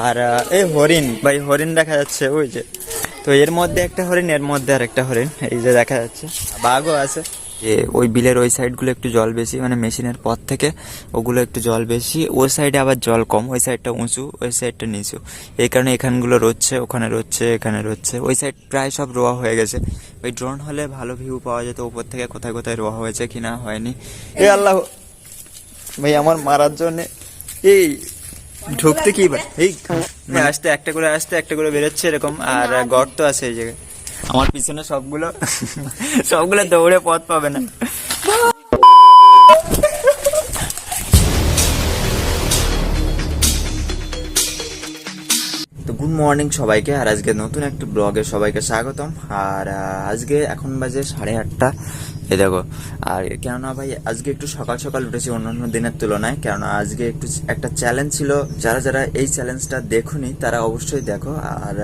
আর এই হরিণ, ভাই, হরিণ দেখা যাচ্ছে, ওই যে। তো এর মধ্যে একটা হরিণ, এর মধ্যে আর একটা হরিণ, এই যে দেখা যাচ্ছে। বাঘও আছে। যে ওই বিলের ওই সাইডগুলো একটু জল বেশি মানে মেশিনের পর থেকে ওগুলো একটু জল বেশি। ওই সাইডে আবার জল কম, ওই সাইডটা উঁচু, ওই সাইডটা নিচু। এই কারণে এখানগুলো রচ্ছে, ওখানে রচ্ছে, এখানে রচ্ছে। ওই সাইড প্রায় সব রোয়া হয়ে গেছে। ওই ড্রোন হলে ভালো ভিউ পাওয়া যেত উপর থেকে কোথায় কোথায় রোয়া হয়েছে কি না হয়নি। এ আল্লাহ, ভাই, আমার মারার জন্যে, এই ঢুকতে কি এই আসতে একটা করে আসতে একটা করে বেরোচ্ছে এরকম আর গর্ত আছে এই জায়গায়। আমার পিছনে সবগুলো সবগুলো দৌড়ে পথ পাবে না। তো গুড মর্নিং সবাইকে আর আজকে নতুন একটি ব্লগে সবাইকে স্বাগতম। আর আজকে এখন বাজে সাড়ে আটটা। এই দেখো, আর কেননা ভাই, আজকে একটু সকাল সকাল উঠেছি অন্যান্য দিনের তুলনায়, কেননা আজকে একটু একটা চ্যালেঞ্জ ছিল। যারা যারা এই চ্যালেঞ্জটা দেখুনি, তারা অবশ্যই দেখো, আর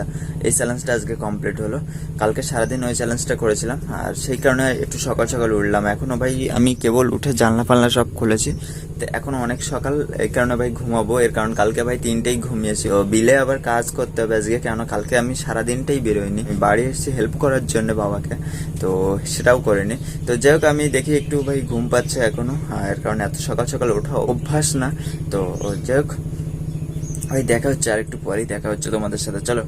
এই চ্যালেঞ্জটা আজকে কমপ্লিট হলো। কালকে সারাদিন ওই চ্যালেঞ্জটা করেছিলাম, আর সেই কারণে একটু সকাল সকাল উঠলাম। এখনও ভাই, আমি কেবল উঠে জানলা ফালনা সব খুলেছি। তো এখন অনেক সকাল, এই কারণে ভাই ঘুমাবো। এর কারণ কালকে ভাই তিনটেই ঘুমিয়েছি। ও বিলে আবার কাজ করতে হবে আজকে কেন কালকে আমি সারাদিনটাই বেরোইনি। বাড়ি এসেছি হেল্প করার জন্য বাবাকে, তো সেটাও করিনি। তো যাই হোক, আমি দেখি একটু ভাই ঘুম পাচ্ছে এখনও। আর এর কারণে এত সকাল সকাল ওঠা অভ্যাস না। তো যাই হোক, ভাই দেখা হচ্ছে আর একটু পরেই, দেখা হচ্ছে তোমাদের সাথে। চলো।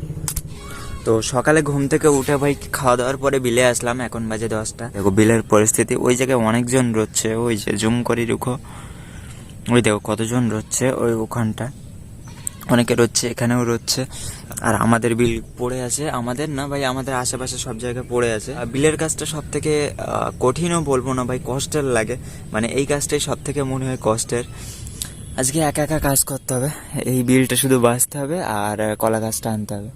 তো সকালে ঘুম থেকে উঠে ভাই খাওয়া দাওয়ার পরে বিলে আসলাম, এখন বাজে দশটা। দেখো বিলের পরিস্থিতি, ওই জায়গায় অনেকজন রচ্ছে ওই যে জুম করি রুখো। ওই দেখো কতজন রচ্ছে ওই ওখানটা। অনেকে রচ্ছে, এখানেও রচ্ছে। আর আমাদের বিল পড়ে আছে। আমাদের না ভাই, আমাদের আশেপাশে সব জায়গায় পড়ে আছে। বিলের কাজটা সব থেকে কঠিনও বলব না ভাই, কষ্টের লাগে। মানে এই কাজটাই সব থেকে মনে হয় কষ্টের। আজকে একা একা কাজ করতে হবে। এই বিলটা শুধু বাঁচতে হবে আর কলা গাছটা আনতে হবে।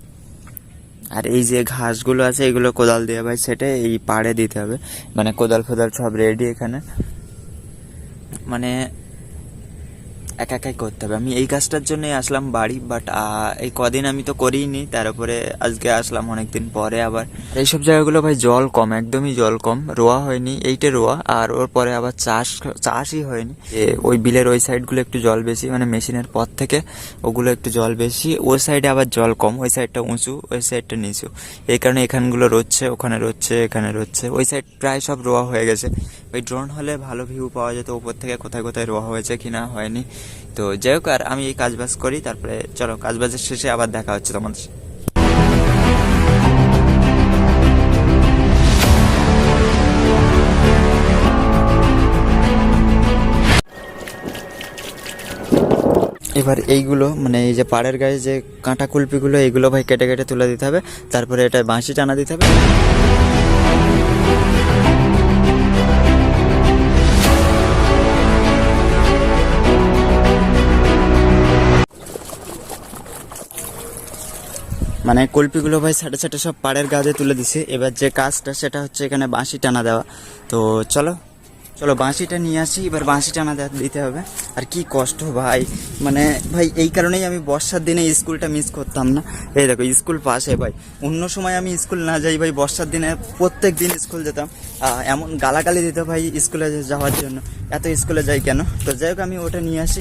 আর এই যে ঘাসগুলো আছে, এগুলো কোদাল দিয়ে ভাই সেটা এই পাড়ে দিতে হবে। মানে কোদাল ফোদাল সব রেডি এখানে। মানে একা একাই করতে হবে। আমি এই কাজটার জন্যই আসলাম বাড়ি বাট এই কদিন আমি তো করিনি তার উপরে আজকে আসলাম অনেকদিন পরে আবার। এইসব জায়গাগুলো ভাই জল কম, একদমই জল কম। রোয়া হয়নি, এইটা রোয়া, আর ওর পরে আবার চাষ, চাষই হয়নি। ওই বিলের ওই সাইডগুলো একটু জল বেশি মানে মেশিনের পর থেকে ওগুলো একটু জল বেশি। ওই সাইডে আবার জল কম, ওই সাইডটা উঁচু, ওই সাইডটা নিচু। এই কারণে এখানগুলো রচ্ছে, ওখানে রচ্ছে, এখানে রচ্ছে। ওই সাইড প্রায় সব রোয়া হয়ে গেছে। ওই ড্রোন হলে ভালো ভিউ পাওয়া যেত, উপর থেকে কোথায় কোথায় রোয়া হয়েছে কি না হয়নি। তো যাই হোক, আর আমি এই কাজবাজ করি, তারপরে চলো কাজবাজের শেষে আবার দেখা হচ্ছে তোমাদের এবার এইগুলো মানে এই যে পাড়ের গায়ে যে কাঁটা কুলপিগুলো এইগুলো ভাই কেটে কেটে তুলে দিতে হবে। তারপরে এটা বাঁশি টানা দিতে হবে। মানে কলপিগুলো ভাই সাইডে সাইডে সব পাড়ের গাছে তুলে দিছে। এবার যে কাজটা সেটা হচ্ছে এখানে বাঁশি টানা দেওয়া। তো চলো চলো বাঁশিটা নিয়ে আসি। এবার বাঁশি টানা দিতে হবে। আর কি কষ্ট ভাই। মানে ভাই, এই কারণেই আমি বর্ষার দিনে স্কুলটা মিস করতাম না। এই দেখো, স্কুল পাশে ভাই। অন্য সময় আমি স্কুল না যাই ভাই, বর্ষার দিনে প্রত্যেক দিন স্কুল যেতাম। এমন গালাগালি দিত ভাই স্কুলে যাওয়ার জন্য। এত স্কুলে যাই কেন? তো যাই হোক, আমি ওটা নিয়ে আসি।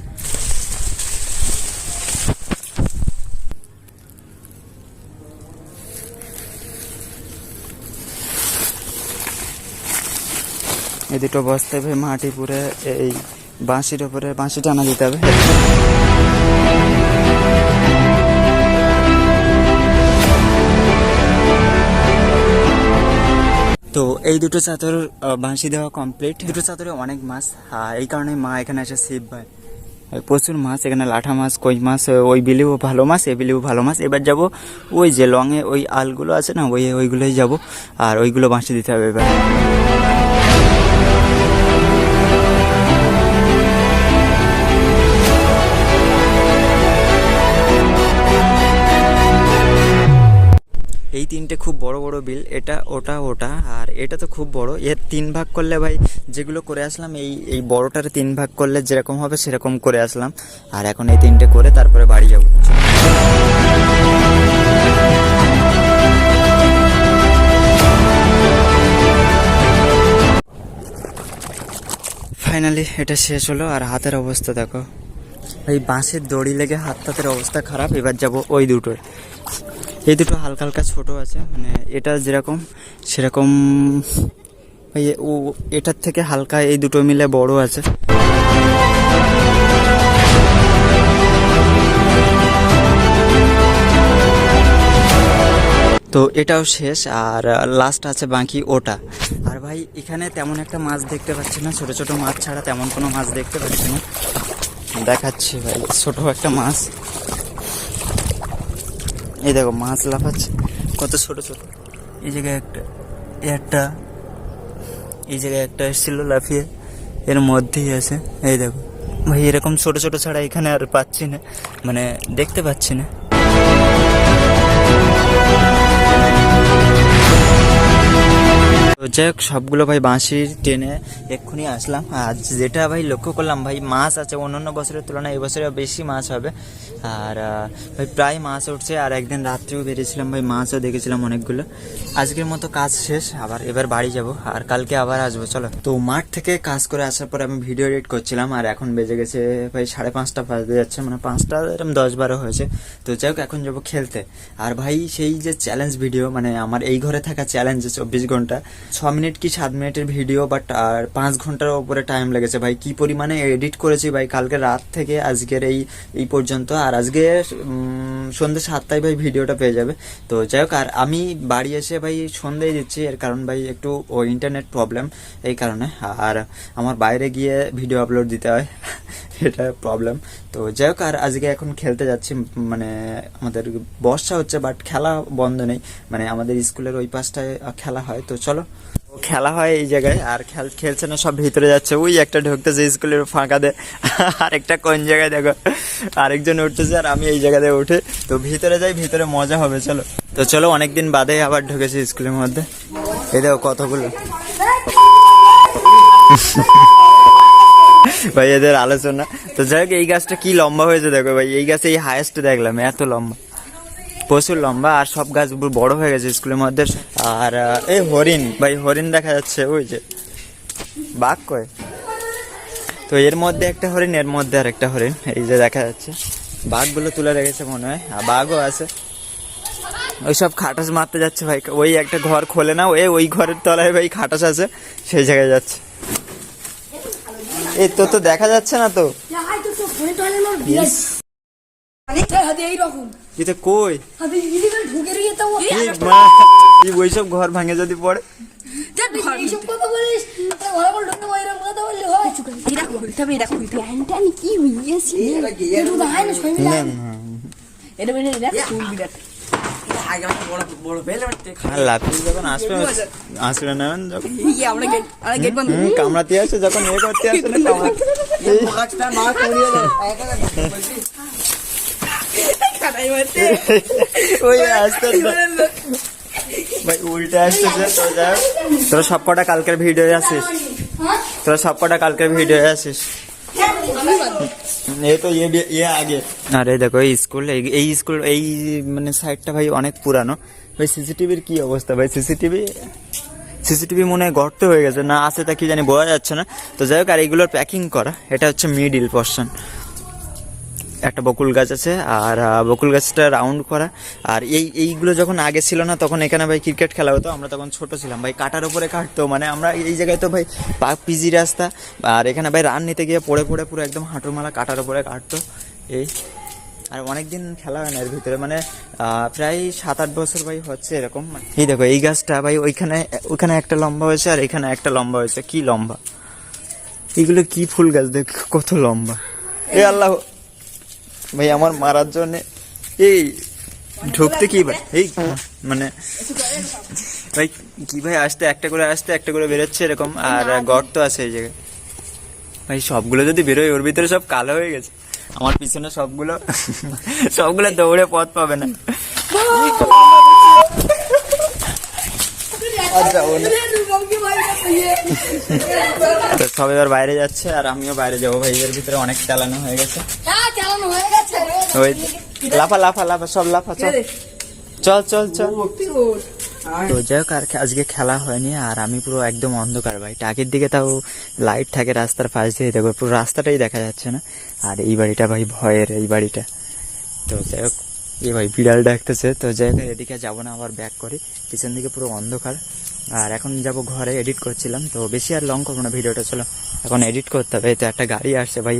এই দুটো বস্তায় ভাই মাটি পুরে এই বাঁশির উপরে বাঁশি টানা দিতে হবে। তো এই দুটো আহ, বাঁশি দেওয়া কমপ্লিট দুটো চাদরে অনেক মাছ। এই কারণে মা এখানে এসে শিব ভাই প্রচুর মাছ এখানে লাঠা মাছ কই মাছ ওই বিলিও ভালো মাছ এ বিলিও ভালো মাছ। এবার যাব ওই যে লঙে ওই আলগুলো আছে না ওই ওইগুলোই যাব। আর ওইগুলো বাঁশি দিতে হবে এবার। এই তিনটে খুব বড় বড় বিল, এটা, ওটা ওটা, আর এটা তো খুব বড়। এর তিন ভাগ করলে ভাই, যেগুলো করে আসলাম, এই এই বড়টার তিন ভাগ করলে যেরকম হবে সেরকম করে আসলাম। আর এখন এই তিনটে করে তারপরে বাড়ি যাব। ফাইনালি এটা শেষ হলো, আর হাতের অবস্থা দেখো। এই বাঁশের দড়ি লেগে হাত হাতের অবস্থা খারাপ, এবার যাব ওই দুটোর এই দুটো হালকা হালকা ছোট আছে মানে এটা যেরকম, সেরকম ও, এটার থেকে হালকা এই দুটো মিলে বড় আছে। তো এটাও শেষ, আর লাস্ট আছে বাকি ওটা। আর ভাই, এখানে তেমন একটা মাছ দেখতে পাচ্ছি না, ছোট ছোট মাছ ছাড়া তেমন কোনো মাছ দেখতে পাচ্ছি না। দেখাচ্ছি ভাই, ছোট একটা মাছ। এই দেখো, মাছ লাফাচ্ছে। কত ছোট ছোট। এই জায়গায় একটা একটা, এই জায়গায় একটা এসেছিল লাফিয়ে। এর মধ্যেই আছে। এই দেখো। ভাই, এরকম ছোট ছোট ছাড়া এখানে আর পাচ্ছি না। মানে দেখতে পাচ্ছি না। তো যাই হোক, সবগুলো ভাই বাঁশির টেনে এক্ষুনি আসলাম। আর যেটা ভাই লক্ষ্য করলাম, ভাই মাছ আছে, অন্যান্য বছরের তুলনায় এবছরে বেশি মাছ হবে। আর ভাই প্রায় মাছ উঠছে, আর একদিন রাত্রেও বেরিয়েছিলাম ভাই, মাছও দেখেছিলাম অনেকগুলো। আজকের মতো কাজ শেষ, আবার এবার বাড়ি যাব, আর কালকে আবার আসব, চলো। তো মাঠ থেকে কাজ করে আসার পরে আমি ভিডিও এডিট করছিলাম, আর এখন বেজে গেছে ভাই সাড়ে পাঁচটা, বাজতে যাচ্ছে মানে পাঁচটা এরকম দশ বারো হয়েছে। তো যাই হোক, এখন যাব খেলতে। আর ভাই সেই যে চ্যালেঞ্জ ভিডিও মানে আমার এই ঘরে থাকা চ্যালেঞ্জ চব্বিশ ঘণ্টা ছ মিনিট কি সাত মিনিটের ভিডিও বাট আর পাঁচ ঘণ্টার উপরে টাইম লেগেছে। ভাই, কি পরিমাণে এডিট করেছি ভাই, কালকে রাত থেকে আজকের এই এই পর্যন্ত। আর আজকে সন্ধ্যে সাতটায় ভাই ভিডিওটা পেয়ে যাবে। তো যাই হোক, আর আমি বাড়ি এসে ভাই সন্ধ্যেই দিচ্ছি, এর কারণ ভাই একটু ও ইন্টারনেট প্রবলেম এই কারণে। আর আমার বাইরে গিয়ে ভিডিও আপলোড দিতে হয়। এটা প্রবলেম তো যাই হোক আর আজকে এখন খেলতে যাচ্ছি মানে আমাদের বর্ষা হচ্ছে বাট খেলা বন্ধ নেই। মানে আমাদের স্কুলের ওই পাশটায় খেলা হয়। তো চলো, খেলা হয় এই জায়গায়, আর খেল, খেলছে না, সব ভিতরে যাচ্ছে। ওই একটা ঢুকতেছে স্কুলের ফাঁকা দে আরেকটা কোন জায়গায় দেখো, আরেকজন উঠতেছে, আর আমি এই জায়গাতে উঠে, তো ভিতরে যাই, ভিতরে মজা হবে, চলো। তো চলো, অনেকদিন বাদে আবার ঢুকেছি স্কুলের মধ্যে। এই দেখো কতগুলো। ভাই, এদের আলোচনা। তো যাই হোক, এই গাছটা কি লম্বা হয়েছে দেখো ভাই, এই গাছে এই হায়েস্ট দেখলাম, এত লম্বা। প্রচুর লম্বা, আর সব গাছ বড় হয়ে গেছে স্কুলের মধ্যে। আর এই হরিণ, ভাই, হরিণ দেখা যাচ্ছে, ওই যে, বাঘ কয়? তো এর মধ্যে একটা হরিণ, এর মধ্যে আর একটা হরিণ, এই যে দেখা যাচ্ছে। বাঘগুলো তুলে রেখেছে মনে হয়, আর বাঘও আছে। ওই সব খাটাস মারতে যাচ্ছে ভাই, ওই একটা ঘর খোলে না, ওই ওই ঘরের তলায় ভাই খাটাস আছে, সেই জায়গায় যাচ্ছে। এই তো তো দেখা যাচ্ছে না তো। এটা কই? ওইসব ঘর ভাঙে যদি পড়ে। এটা কামড়াতে আসে যখন এ করতে আসে না ভাই উল্টে আসতেছে। তোরা সব কটা কালকের ভিডিও আসিস। তোরা সব কটা কালকের ভিডিও আসিস। এই তো ইয়ে ইয়ে আগে। আর দেখো, এই স্কুল এই এই স্কুল এই মানে সাইডটা ভাই অনেক পুরানো। ভাই, সিসিটিভির কি অবস্থা? ভাই, সিসিটিভি সিসিটিভি মনে হয় গর্ত হয়ে গেছে। না আছে তা কি জানি বোঝা যাচ্ছে না। তো যাই হোক, আর এইগুলোর প্যাকিং করা, এটা হচ্ছে মিডিল পোর্শন একটা বকুল গাছ আছে, আর বকুল গাছটা রাউন্ড করা। আর এই, এইগুলো যখন আগে ছিল না, তখন এখানে ভাই ক্রিকেট খেলা হতো, আমরা তখন ছোট ছিলাম। ভাই কাটার উপরে কাটতো মানে আমরা এই জায়গায় তো ভাই পাক পিজি রাস্তা। আর এখানে ভাই রান নিতে গিয়ে পড়ে পড়ে পুরো একদম হাঁটুর মালা কাটার উপরে কাটতো। এই, আর অনেকদিন খেলা হয় না এর ভিতরে মানে প্রায় সাত আট বছর ভাই হচ্ছে এরকম। এই দেখো, এই গাছটা ভাই ওইখানে ওইখানে একটা লম্বা হয়েছে, আর এখানে একটা লম্বা হয়েছে। কি লম্বা? এগুলো কি ফুল গাছ দেখ, কত লম্বা। এ আল্লাহ ভাই আমার মারার জন্য। এই ঢুকতে কি ভাই? এই মানে ভাই কি ভাই আসতে? একটা করে আসতে একটা করে বেরোচ্ছে এরকম আর গর্ত আছে এই জায়গায়। ভাই সবগুলো যদি বেরোয় ওর ভিতরে সব কালো হয়ে গেছে। আমার পিছনে সবগুলো সবগুলো দৌড়ে পথ পাবে না। তো সব এবার বাইরে যাচ্ছে আর আমিও বাইরে যাব। ভাই এর ভিতরে অনেক চালানো হয়ে গেছে। হ্যাঁ চালানো হয়ে গেছে। ওই লাফা লাফা লাফা সব লাফা চল চল চল। চল তো যাই হোক আর আজকে খেলা হয়নি আর আমি পুরো একদম অন্ধকার ভাই টাকির দিকে তাও লাইট থাকে রাস্তার পাশ দিয়ে দেখো পুরো রাস্তাটাই দেখা যাচ্ছে না। আর এই বাড়িটা ভাই ভয়ের এই বাড়িটা। তো যাই হোক এ ভাই বিড়াল ডাকতেছে। তো যাই হোক এদিকে যাব না আবার ব্যাক করি। পিছন দিকে পুরো অন্ধকার। আর এখন যাব ঘরে এডিট করছিলাম, তো বেশি আর লং করব না ভিডিওটা, চলো। এখন এডিট করতে হবে তো একটা গাড়ি আসছে ভাই,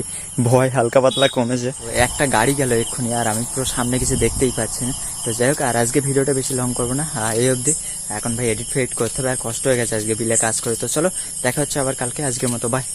ভয় হালকা পাতলা কমেছে। একটা গাড়ি গেল এক্ষুনি, আর আমি পুরো সামনে কিছু দেখতেই পাচ্ছি না। তো যাই হোক, আর আজকে ভিডিওটা বেশি লং করব না আর এই অবধি। এখন ভাই এডিট ফেডিট করতে হবে, আর কষ্ট হয়ে গেছে আজকে বিলে কাজ করে, তো চলো, দেখা হচ্ছে আবার কালকে, আজকের মতো বাই